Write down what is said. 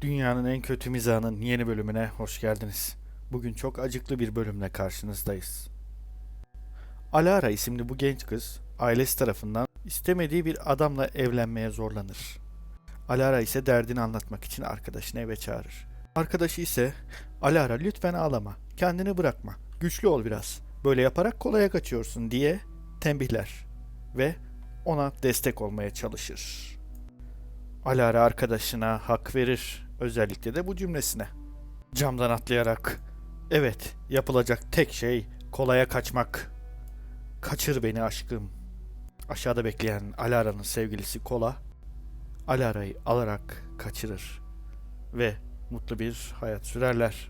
Dünyanın en kötü mizahının yeni bölümüne hoş geldiniz. Bugün çok acıklı bir bölümle karşınızdayız. Alara isimli bu genç kız ailesi tarafından istemediği bir adamla evlenmeye zorlanır. Alara ise derdini anlatmak için arkadaşını eve çağırır. Arkadaşı ise Alara lütfen ağlama, kendini bırakma, güçlü ol biraz. Böyle yaparak kolaya kaçıyorsun diye tembihler ve ona destek olmaya çalışır. Alara arkadaşına hak verir. Özellikle de bu cümlesine. Camdan atlayarak. Evet, yapılacak tek şey kolaya kaçmak. Kaçır beni aşkım. Aşağıda bekleyen Alara'nın sevgilisi Kola, Alara'yı alarak kaçırır. Ve mutlu bir hayat sürerler.